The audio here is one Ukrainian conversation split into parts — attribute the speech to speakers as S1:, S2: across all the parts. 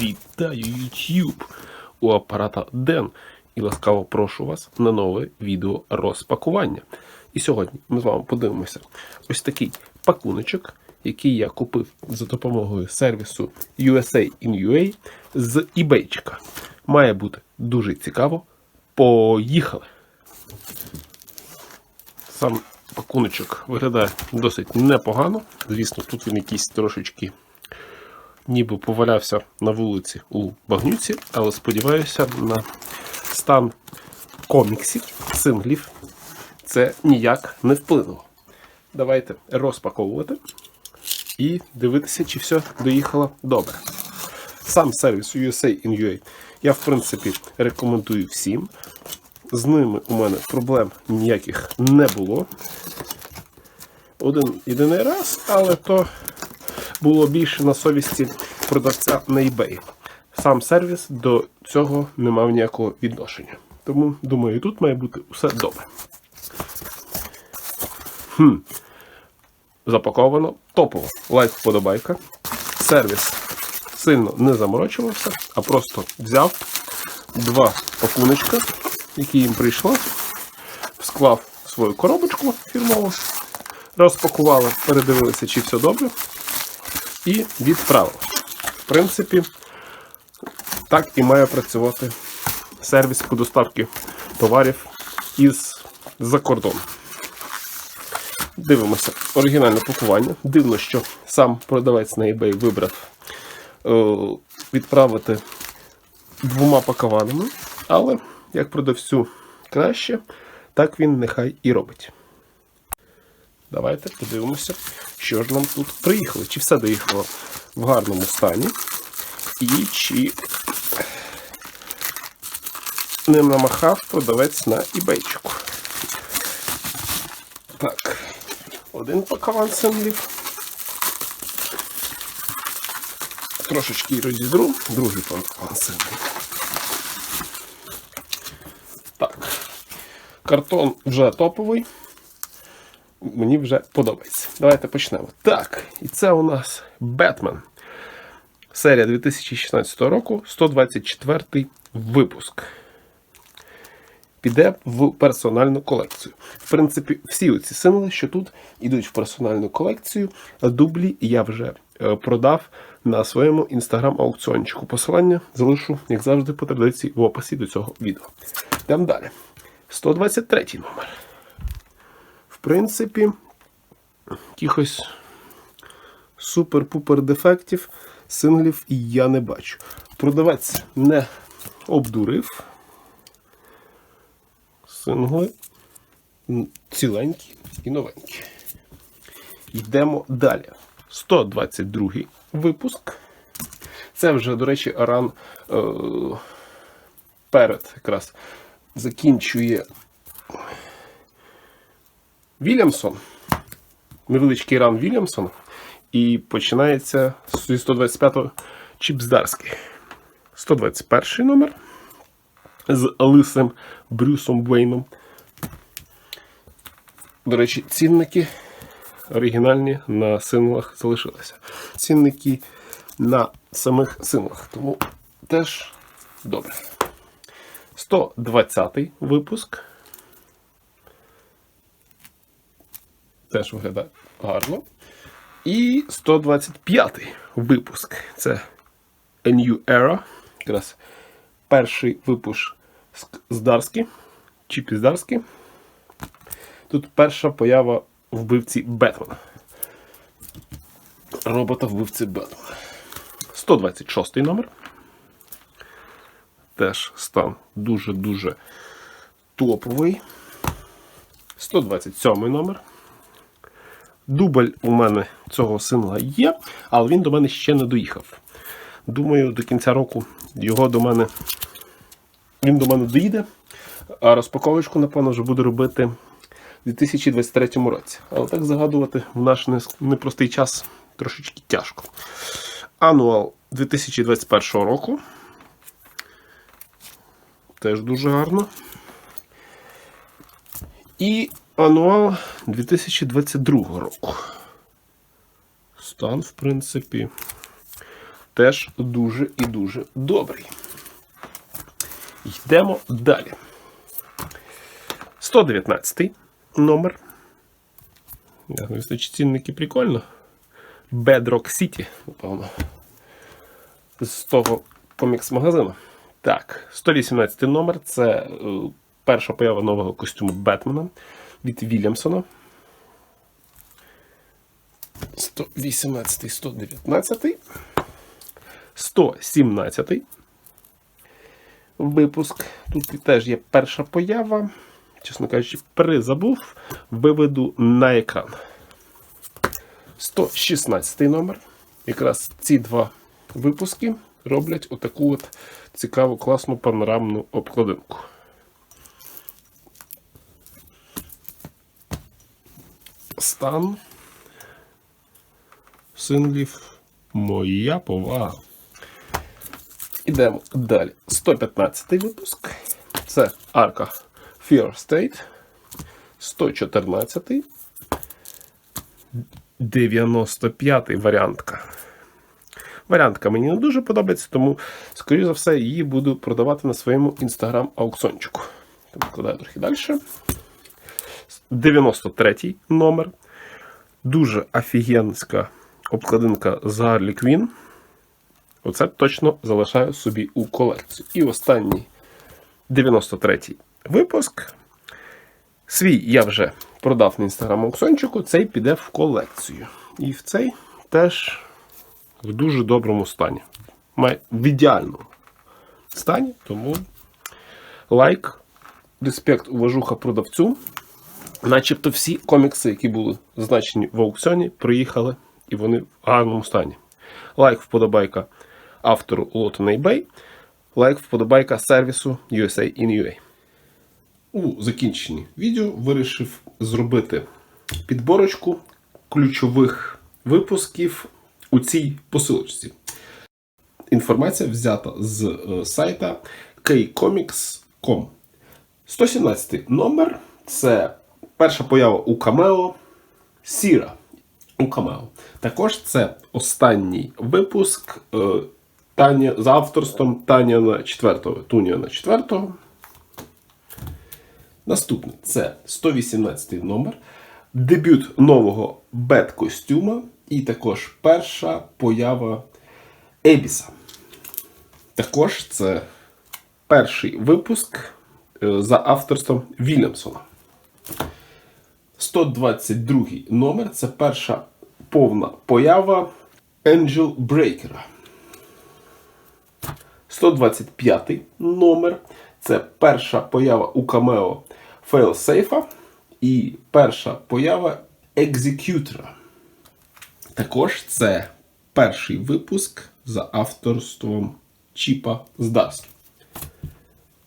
S1: Вітаю YouTube! У апарата Ден і ласкаво прошу вас на нове відео розпакування. І сьогодні ми з вами подивимося ось такий пакуночок, який я купив за допомогою сервісу USA in UA з eBay. Має бути дуже цікаво. Поїхали! Сам пакуночок виглядає досить непогано. Звісно, тут він якийсь трошечки ніби повалявся на вулиці у багнюці, але сподіваюся, на стан коміксів, синглів це ніяк не вплинуло. Давайте розпаковувати і дивитися, чи все доїхало добре. Сам сервіс USA in UA я, в принципі, рекомендую всім. З ними у мене проблем ніяких не було. Один єдиний раз, але то було більше на совісті продавця на eBay. Сам сервіс до цього не мав ніякого відношення. Тому, думаю, тут має бути все добре. Хм. Запаковано топово. Лайк вподобайка. Сервіс сильно не заморочувався, а просто взяв два пакуночка, які їм прийшло, склав свою коробочку фірмову, розпакували, передивилися, чи все добре, і відправили. В принципі, так і має працювати сервіс по доставці товарів із за кордону. Дивимося оригінальне пакування. Дивно, що сам продавець на eBay вибрав е, відправити двома пакованими, але як продавцю краще, так він нехай і робить. Давайте подивимося, що ж нам тут приїхало. Чи все доїхало в гарному стані, і чи ним намахав продавець на ібейчику. Так, один пакаван синглів. Трошечки розідру, другий пакаван синглів. Так. Картон вже топовий. Мені вже подобається. Давайте почнемо. Так, і це у нас Бетмен. Серія 2016 року, 124 випуск. Піде в персональну колекцію. В принципі, всі оці символи, що тут йдуть в персональну колекцію, дублі я вже е, продав на своєму інстаграм-аукціончику. Посилання залишу, як завжди, по традиції в описі до цього відео. Йдемо далі. 123 номер. Принципі, якихось супер-пупер дефектів синглів я не бачу. Продавець не обдурив. Сингли ціленькі і новенькі. Йдемо далі. 122 випуск. Це вже, до речі, ран е, перед якраз закінчує Вільямсон. Невеличкий ран Вільямсон. І починається зі 125-го Чіпсдарський. 121 номер з Лисим Брюсом Вейном. До речі, цінники оригінальні на синглах залишилися. Цінники на самих синглах. Тому теж добре. 120 випуск. Теж виглядає гарно. І 125 випуск. Це A New Era. Якраз перший випуск з Дарські. Чіпі з Дарські. Тут перша поява вбивці Бетмена. Робота вбивці Бетмена. 126 номер. Теж стан дуже-дуже топовий. 127 номер. Дубль у мене цього сингла є, але він до мене ще не доїхав. Думаю, до кінця року його до мене він до мене доїде, а розпаковочку, напевно, вже буду робити в 2023 році. Але так загадувати в наш непростий час трошечки тяжко. Ануал 2021 року. Теж дуже гарно. І ануал 2022 року. Стан, в принципі, теж дуже і дуже добрий. Йдемо далі. 119 номер. Вистачить цінники прикольно. Bedrock City, напевно. З того комікс-магазину. Так, 118 номер це е, перша поява нового костюму Бетмена від Вільямсона. 118, 119, 117 випуск. Тут теж є перша поява. Чесно кажучи, перезабув. Виведу на екран. 116 номер. Якраз ці два випуски роблять отаку от цікаву, класну панорамну обкладинку. Стан синглів Моя повага. Ідемо далі. 115 випуск. Це арка Fear State. 114. 95 варіантка. Варіантка мені не дуже подобається, тому, скоріш за все, її буду продавати на своєму інстаграм-аукціончику. Викладаю трохи далі. 93 номер. Дуже офігенська обкладинка з Гарлі Квін. Оце точно залишаю собі у колекцію. І останній 93-й випуск. Свій я вже продав на інстаграм аукціончику, цей піде в колекцію. І в цей теж в дуже доброму стані. Має в ідеальному стані, тому лайк, респект, уважуха продавцю. Начебто всі комікси, які були зазначені в аукціоні, приїхали і вони в гарному стані. Лайк, вподобайка автору лоту на eBay. Лайк, вподобайка сервісу USA in UA. У закінченні відео вирішив зробити підборочку ключових випусків у цій посилочці. Інформація взята з е, сайта kcomics.com. 117 номер це перша поява у Камео Сіра у Камео. Також це останній випуск е, Таня, з авторством Таняна 4, Туніана 4. Наступний це 118 номер. Дебют нового бет-костюма. І також перша поява Ебіса. Також це перший випуск е, за авторством Вільямсона. 122 номер це перша повна поява Angel Breaker. 125 номер це перша поява у камео Failsafe і перша поява Executor. Також це перший випуск за авторством Чіпа Здарський.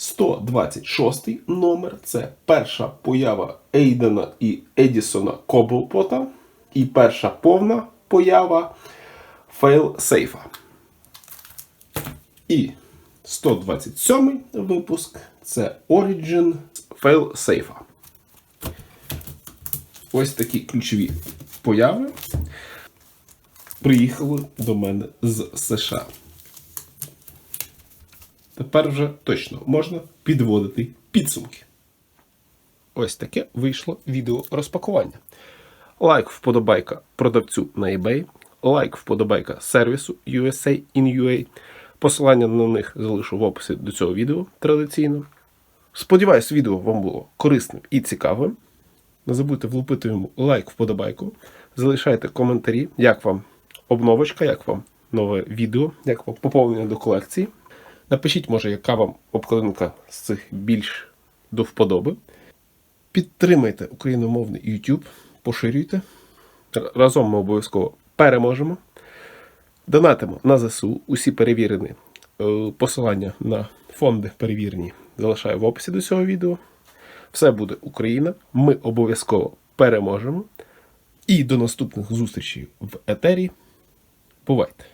S1: 126 номер це перша поява Ейдена і Едісона Коблпота. І перша повна поява Failsafe. І 127 випуск це Origin Failsafe. Ось такі ключові появи приїхали до мене з США. Тепер вже точно можна підводити підсумки. Ось таке вийшло відео розпакування. Лайк вподобайка продавцю на eBay, лайк вподобайка сервісу USA in UA. Посилання на них залишу в описі до цього відео традиційно. Сподіваюсь, відео вам було корисним і цікавим. Не забудьте влупити йому лайк вподобайку. Залишайте коментарі, як вам обновочка, як вам нове відео, як вам поповнення до колекції. Напишіть, може, яка вам обкладинка з цих більш до вподоби. Підтримайте україномовний YouTube, поширюйте. Разом ми обов'язково переможемо. Донатимо на ЗСУ. Усі перевірені е, посилання на фонди перевірені залишаю в описі до цього відео. Все буде Україна. Ми обов'язково переможемо. І до наступних зустрічей в етері. Бувайте!